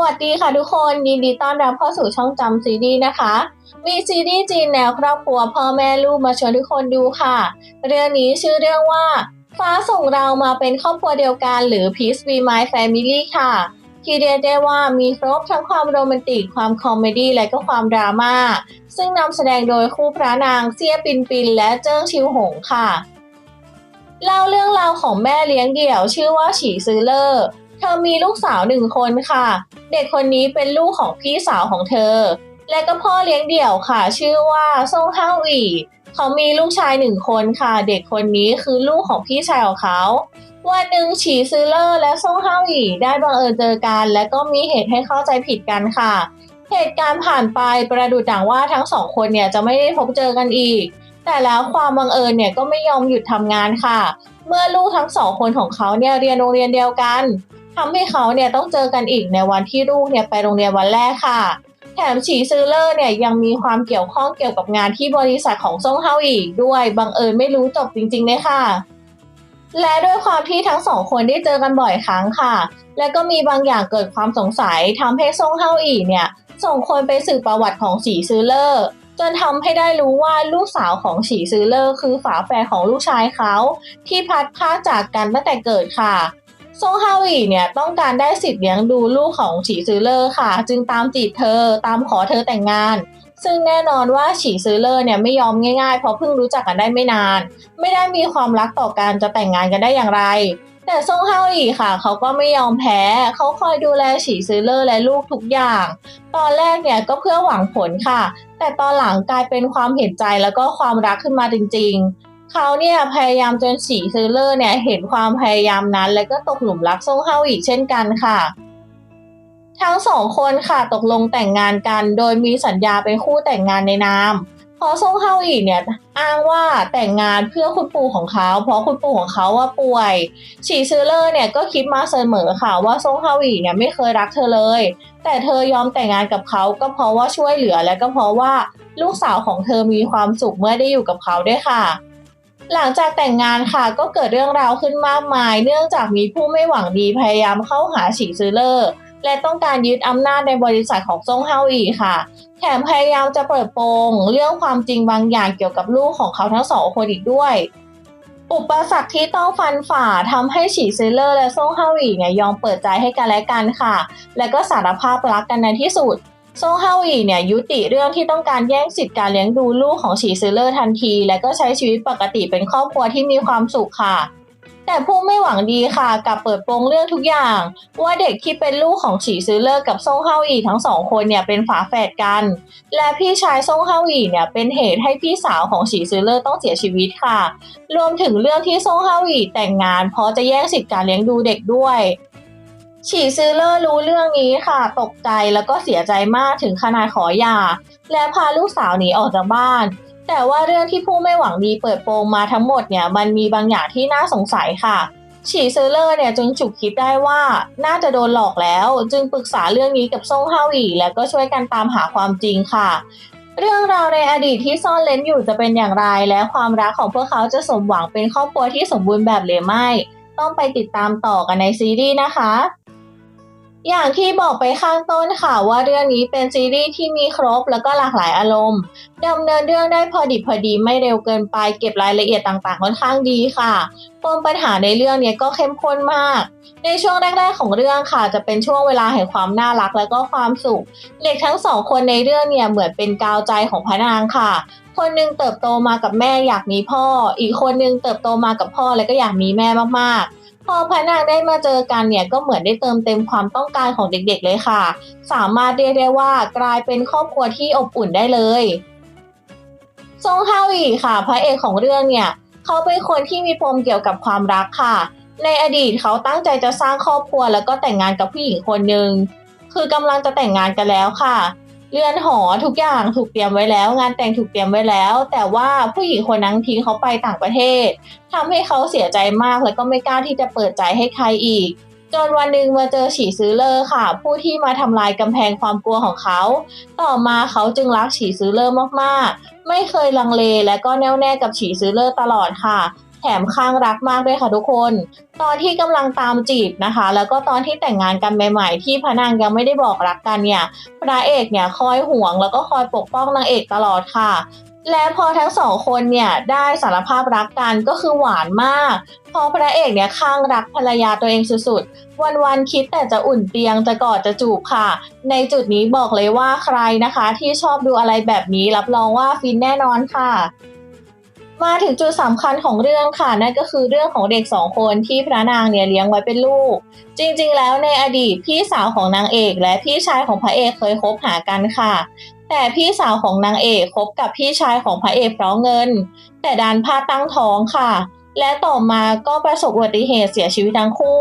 วัสดีค่ะทุกคนยินดีต้อนรับเข้าสู่ช่องจำซีรีนะคะ มีซีรีส์จีนแนวครอบครัวพ่อแม่ลูกมาชวนทุกคนดูค่ะ เรื่องนี้ชื่อเรื่องว่า ฟ้าส่งเรามาเป็นครอบครัวเดียวกันหรือ Peace Be My Family ค่ะที่เรียกได้ว่ามีครบทั้งความโรแมนติก ความคอมเมดี้และก็ความดราม่าซึ่งนำแสดงโดยคู่พระนางเซียปินปินและเจิ้งชิวหงค่ะเล่าเรื่องราวของแม่เลี้ยงเดี่ยวชื่อว่าฉีซือเลอร์ เธอมีลูกสาวหนึ่งคนค่ะ เด็กคนนี้เป็นลูกของพี่สาวของเธอ และก็พ่อเลี้ยงเดี่ยวค่ะ ชื่อว่าซ่งห้าวีเขามีลูกชายหนึ่งคนค่ะ เด็กคนนี้คือลูกของพี่ชายของเขา วันหนึ่งฉีซือเลอร์และซ่งห้าวีได้บังเอิญเจอกัน และก็มีเหตุให้เข้าใจผิดกันค่ะ เหตุการณ์ผ่านไปประดุจดังว่าทั้งสองคนเนี่ยจะไม่ได้พบเจอกันอีก แต่แล้วความบังเอิญเนี่ยก็ไม่ยอมหยุดทำงานค่ะ เมื่อลูกทั้งสองคนของเขาเนี่ยเรียนโรงเรียนเดียวกัน ทำให้เขาเนี่ยต้องเจอกันอีกในวันที่ลูกเนี่ยไปโรงเรียนวันแรกค่ะ แถมฉีซือเลอร์เนี่ยยังมีความเกี่ยวข้องเกี่ยวกับงานที่บริษัทของซ่งเฮาอีกด้วยบังเอิญไม่รู้จบจริงๆเลยค่ะ และด้วยความที่ทั้งสองคนได้เจอกันบ่อยครั้งค่ะ และก็มีบางอย่างเกิดความสงสัยทำให้ซ่งเฮาอีเนี่ยส่งคนไปสืบประวัติของฉีซือเลอร์จนทำให้ได้รู้ว่าลูกสาวของฉีซือเลอร์คือฝาแฝดของลูกชายเขา ที่พัดพราจากกันตั้งแต่เกิดค่ะ ซงฮาวีเนี่ยต้องการได้สิทธิ์เลี้ยงดูลูกของฉีซือเลอร์ค่ะ จึงตามจีบเธอตามขอเธอแต่งงาน ซึ่งแน่นอนว่าฉีซือเลอร์เนี่ยไม่ยอมง่ายๆ เพราะเพิ่งรู้จักกันได้ไม่นาน ไม่ได้มีความรักต่อกันจะแต่งงานกันได้อย่างไร แต่ซงฮาอีค่ะ เขาก็ไม่ยอมแพ้เขาคอยดูแลฉีซือเลอร์และลูกทุกอย่าง ตอนแรกเนี่ยก็เพื่อหวังผลค่ะ แต่ตอนหลังกลายเป็นความเห็นใจแล้วก็ความรักขึ้นมาจริงๆ เขาเนี่ยพยายามจนฉีซือเลอร์เนี่ยเห็นความพยายามนั้น และก็ตกหลุมรักซ่งเฮาอีกเช่นกันค่ะ ทั้งสองคนค่ะตกลงแต่งงานกัน โดยมีสัญญาเป็นคู่แต่งงานในนามพอซ่งเฮาอีเนี่ยอ้างว่าแต่งงานเพื่อคุณปู่ของเขา เพราะคุณปู่ของเขาว่าป่วยฉีซือเลอร์เนี่ยก็คิดมาเสมอค่ะว่าซ่งเฮาอีเนี่ยไม่เคยรักเธอเลย แต่เธอยอมแต่งงานกับเขาก็เพราะว่าช่วยเหลือและก็เพราะว่าลูกสาวของเธอมีความสุขเมื่อได้อยู่กับเขาด้วยค่ะ หลังจากแต่งงานค่ะก็เกิดเรื่องราวขึ้นมากมาย เนื่องจากมีผู้ไม่หวังดีพยายามเข้าหาฉีซือเลอร์และต้องการยึดอำนาจในบริษัทของซ่งเฮาอีค่ะ แถมพยายามจะเปิดโปงเรื่องความจริงบางอย่างเกี่ยวกับลูกของเขาทั้งสองคนอีกด้วย อุปสรรคที่ต้องฟันฝ่าทำให้ฉีซิลเลอร์และซ่งเฮาอีเนี่ยยอมเปิดใจให้กันและกันค่ะ และก็สารภาพรักกันในที่สุด ซ่งเฮาอีเนี่ยยุติเรื่องที่ต้องการแย่งสิทธิ์การเลี้ยงดูลูกของฉีซิลเลอร์ทันที และก็ใช้ชีวิตปกติเป็นครอบครัวที่มีความสุขค่ะ แต่ผู้ไม่หวังดีค่ะกลับเปิดโปงเรื่องทุกอย่าง ว่าเด็กที่เป็นลูกของฉีซือเลอร์กับซ่งเฮาอีทั้งสองคนเนี่ยเป็นฝาแฝดกัน และพี่ชายซ่งเฮาอีเนี่ยเป็นเหตุให้พี่สาวของฉีซือเลอร์ต้องเสียชีวิตค่ะ รวมถึงเรื่องที่ซ่งเฮาอีแต่งงานเพราะจะแย่งสิทธิการเลี้ยงดูเด็กด้วย ฉีซือเลอร์รู้เรื่องนี้ค่ะ ตกใจแล้วก็เสียใจมากถึงขนาดขอหย่า และพาลูกสาวหนีออกจากบ้าน แต่ว่าเรื่องที่ผู้ไม่หวังดีเปิดโปงมาทั้งหมดเนี่ยมันมีบางอย่างที่น่าสงสัยค่ะฉีซือเลอร์เนี่ยจึงฉุกคิดได้ว่าน่าจะโดนหลอกแล้ว จึงปรึกษาเรื่องนี้กับซ่งฮาวีแล้วก็ช่วยกันตามหาความจริงค่ะ เรื่องราวในอดีตที่ซ่อนเล้นอยู่จะเป็นอย่างไร และความรักของพวกเขาจะสมหวังเป็นครอบครัวที่สมบูรณ์แบบหรือไม่ ต้องไปติดตามต่อกันในซีรีส์นะคะ อย่างที่บอกไปข้างต้นค่ะว่าเรื่องนี้เป็นซีรีส์ที่มีครบแล้วก็หลากหลายอารมณ์ดำเนินเรื่องได้พอดิบพอดีไม่เร็วเกินไปเก็บรายละเอียดต่างๆ ค่อนข้างดีค่ะปมปัญหาในเรื่องเนี้ก็เข้มข้นมาก ในช่วงแรก ๆ ของเรื่องค่ะ จะเป็นช่วงเวลาแห่งความน่ารักและก็ความสุขเด็กทั้งสองคนในเรื่องเนี่ยเหมือนเป็นกาวใจของพระนางค่ะ คนหนึงเติบโตมากับแม่อยากมีพ่อ อีกคนหนึงเติบโตมากับพ่อและก็อยากมีแม่มากๆ พอพระนางได้มาเจอกันเนี่ยก็เหมือนได้เติมเต็มความต้องการของเด็กๆเลยค่ะ สามารถเรียกได้ว่ากลายเป็นครอบครัวที่อบอุ่นได้เลยซงฮาวีค่ะ พระเอกของเรื่องเนี่ย เขาเป็นคนที่มีปมเกี่ยวกับความรักค่ะ ในอดีตเขาตั้งใจจะสร้างครอบครัวแล้วก็แต่งงานกับผู้หญิงคนหนึ่งคือกำลังจะแต่งงานกันแล้วค่ะ เรือนหอทุกอย่างถูกเตรียมไว้แล้ว งานแต่งถูกเตรียมไว้แล้ว แต่ว่าผู้หญิงคนนั้นทิ้งเขาไปต่างประเทศทำให้เขาเสียใจมากแล้วก็ไม่กล้าที่จะเปิดใจให้ใครอีกจนวันหนึ่งมาเจอฉีซื้อเลอร์ค่ะ ผู้ที่มาทำลายกำแพงความกลัวของเขา ต่อมาเขาจึงรักฉีซื้อเลอร์มากๆ ไม่เคยลังเลและก็แน่วแน่กับฉีซื้อเลอร์ตลอดค่ะ แถมข้างรักมากด้วยค่ะทุกคน ตอนที่กำลังตามจีบนะคะ แล้วก็ตอนที่แต่งงานกันใหม่ ๆ ที่พระนางยังไม่ได้บอกรักกันเนี่ยพระเอกเนี่ยคอยห่วงแล้วก็คอยปกป้องนางเอกตลอดค่ะ และพอทั้งสองคนเนี่ยได้สารภาพรักกันก็คือหวานมาก พอพระเอกเนี่ยข้างรักภรรยาตัวเองสุดๆวันๆคิดแต่จะอุ่นเตียงจะกอดจะจูบค่ะ ในจุดนี้บอกเลยว่าใครนะคะ ที่ชอบดูอะไรแบบนี้รับรองว่าฟินแน่นอนค่ะ มาถึงจุดสำคัญของเรื่องค่ะ นั่นก็คือเรื่องของเด็กสองคนที่พระนางเนี่ยเลี้ยงไว้เป็นลูก จริงๆ แล้วในอดีตพี่สาวของนางเอกและพี่ชายของพระเอกเคยคบหากันค่ะ แต่พี่สาวของนางเอกคบกับพี่ชายของพระเอกเพราะเงิน แต่ดันพลาดตั้งท้องค่ะ และต่อมาก็ประสบอุบัติเหตุเสียชีวิตทั้งคู่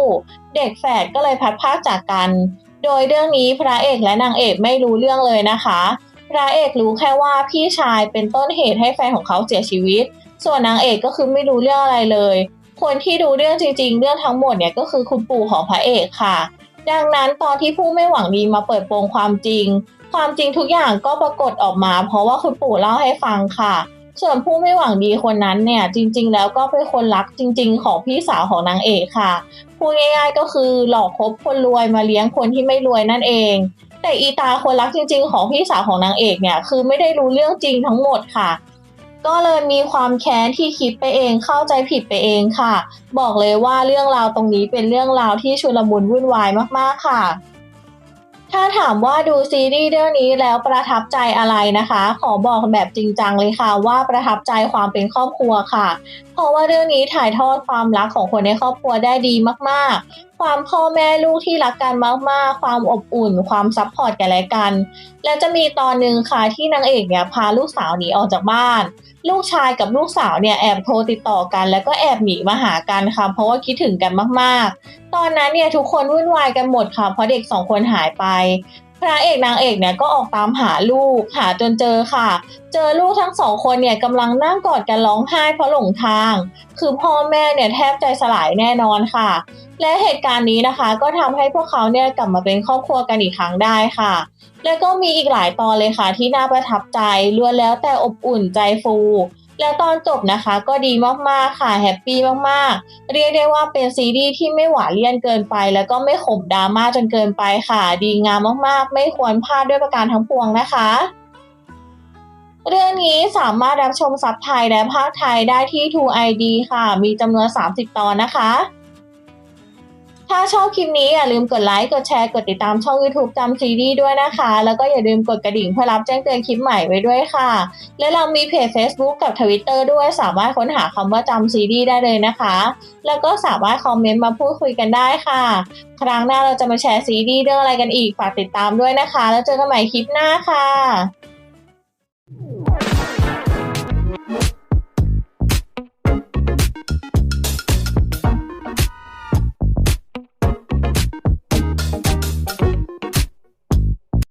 เด็กแฝดก็เลยพัดพากจากกัน โดยเรื่องนี้พระเอกและนางเอกไม่รู้เรื่องเลยนะคะ พระเอกรู้แค่ว่าพี่ชายเป็นต้นเหตุให้แฟนของเขาเสียชีวิต ส่วนนางเอกก็คือไม่รู้เรื่องอะไรเลย คนที่ดูเรื่องจริง ๆ เรื่องทั้งหมดเนี่ยก็คือคุณปู่ของพระเอกค่ะ ดังนั้นตอนที่ผู้ไม่หวังดีมาเปิดโปงความจริง ความจริงทุกอย่างก็ปรากฏออกมา เพราะว่าคุณปู่เล่าให้ฟังค่ะ ส่วนผู้ไม่หวังดีคนนั้นเนี่ยจริง ๆ แล้วก็เป็นคนรักจริง ๆ ของพี่สาวของนางเอกค่ะพูดง่าย ๆ ก็คือหลอกคบคนรวยมาเลี้ยงคนที่ไม่รวยนั่นเองแต่อีตาคนรักจริง ๆ ของพี่สาวของนางเอกเนี่ยคือไม่ได้รู้เรื่องจริงทั้งหมดค่ะ ก็เลยมีความแค้นที่คิดไปเองเข้าใจผิดไปเองค่ะ บอกเลยว่าเรื่องราวตรงนี้เป็นเรื่องราวที่ชุลมุนวุ่นวายมากๆค่ะ ถ้าถามว่าดูซีรีส์เรื่องนี้แล้วประทับใจอะไรนะคะ ขอบอกแบบจริงจังเลยค่ะว่าประทับใจความเป็นครอบครัวค่ะ ราะว่าเรื่องนี้ถ่ายทอดความรักของคนในครอบครัวได้ดีมาก ๆ ความพ่อแม่ลูกที่รักกันมาก ๆ ความอบอุ่น ความซัพพอร์ตกันและกัน และจะมีตอนหนึ่งค่ะที่นางเอกเนี่ยพาลูกสาวหนีออกจากบ้าน ลูกชายกับลูกสาวเนี่ยแอบโทรติดต่อกัน แล้วก็แอบหนีมาหากันค่ะเพราะว่าคิดถึงกันมาก ๆ ตอนนั้นเนี่ยทุกคนวุ่นวายกันหมดค่ะเพราะเด็กสองคนหายไป พระเอกนางเอกเนี่ยก็ออกตามหาลูกหาจนเจอค่ะ เจอลูกทั้งสองคนเนี่ยกำลังนั่งกอดกันร้องไห้เพราะหลงทาง คือพ่อแม่เนี่ยแทบใจสลายแน่นอนค่ะ และเหตุการณ์นี้นะคะ ก็ทำให้พวกเขาเนี่ยกลับมาเป็นครอบครัวกันอีกครั้งได้ค่ะ แล้วก็มีอีกหลายตอนเลยค่ะที่น่าประทับใจล้วนแล้วแต่อบอุ่นใจฟู และตอนจบนะคะก็ดีมากๆค่ะแฮปปี้มากๆ เรียกได้ว่าเป็นซีรีส์ที่ไม่หวานเลี่ยนเกินไป แล้วก็ไม่ขมดราม่าจนเกินไปค่ะ ดีงามมากๆ ไม่ควรพลาดด้วยประการทั้งปวงนะคะเรื่องนี้สามารถรับชมซับไทยและภาคไทยได้ที่ 2ID ค่ะ มีจำนวน 30 ตอนนะคะ ถ้าชอบคลิปนี้อย่าลืมกดไลค์ กดแชร์ กดติดตามช่อง YouTube จำซีรีส์ด้วยนะคะ แล้วก็อย่าลืมกดกระดิ่งเพื่อรับแจ้งเตือนคลิปใหม่ไว้ด้วยค่ะ และเรามีเพจ Facebook กับ Twitter ด้วยสามารถค้นหาคำว่าจำซีรีส์ได้เลยนะคะ แล้วก็สามารถคอมเมนต์มาพูดคุยกันได้ค่ะ ครั้งหน้าเราจะมาแชร์ซีรีส์เรื่องอะไรกันอีกฝากติดตามด้วยนะคะ แล้วเจอกันใหม่คลิปหน้าค่ะ